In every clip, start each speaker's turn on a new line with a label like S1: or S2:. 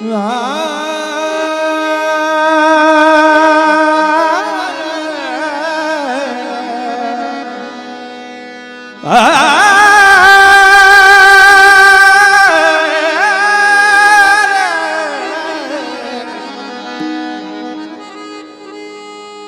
S1: Ah.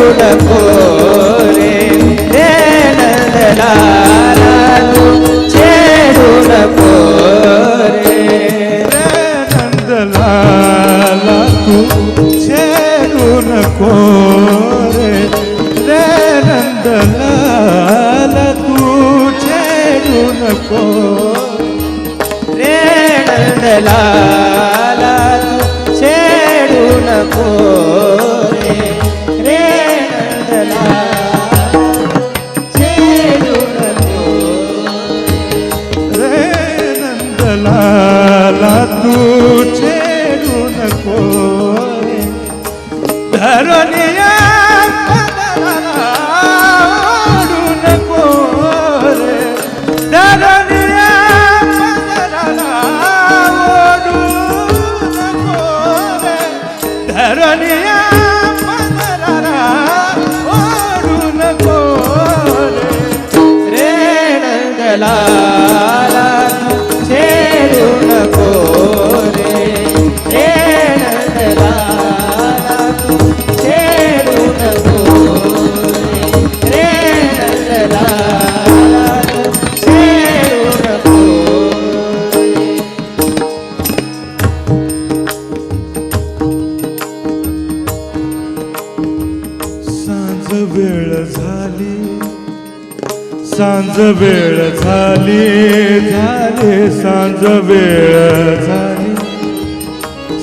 S1: శివుల కోరే. నందలాలు చేరుల కోరే. నందలాలకు చేరుల కోరే. నందలాలకు చేరుల కోరే. నందలా रणिया
S2: सांज वेळ झाली. सांज वेळ झाली झाली. सांज वेळ झाली.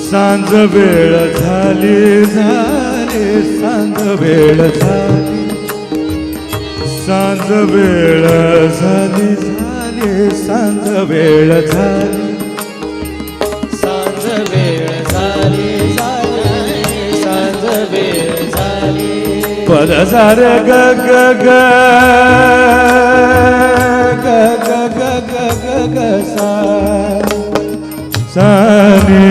S2: सांज वेळ झाली झाली. सांज वेळ झाली. सांज वेळ झाली झाली. सांज वेळ झाली.
S1: ಪದ ಸರ ಗ ಗ
S2: ಗ ಗ ಗ ಗ ಗ ಗ ಗ ಸಾ ಸಾನೆ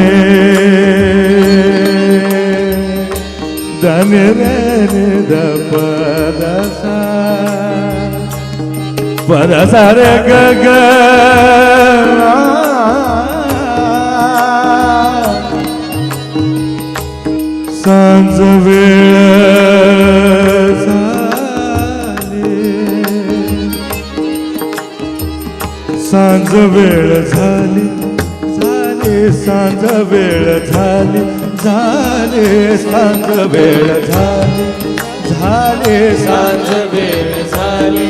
S2: ದನಿ ರೇ ನಿ ದ ಪದ ಸಾ ಪದ ಸರ ಗ ಗ ಸಾಂಜ ವೇಳೆ सांज वेळ झाली. झाले सांज वेळ झाली. झाले सांज वेळ झाली. झाले सांज
S1: वेळ झाली.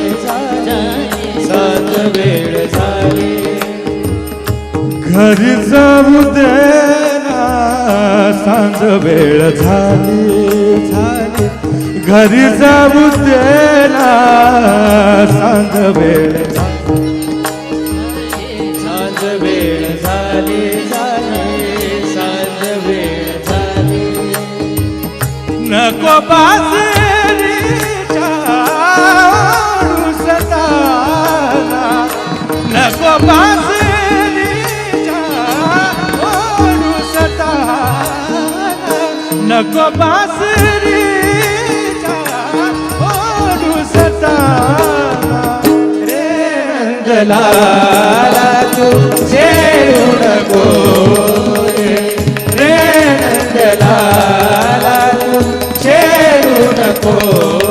S1: सांज वेळ झाली.
S2: घरी जाऊ दे सांज वेळ झाली. झाली. घरी जाऊ दे सांज वेळ झाली. नको बासुसताला नको बासुसताला नको बासरी
S1: लाला तू झेडू नको रे नंदला 어.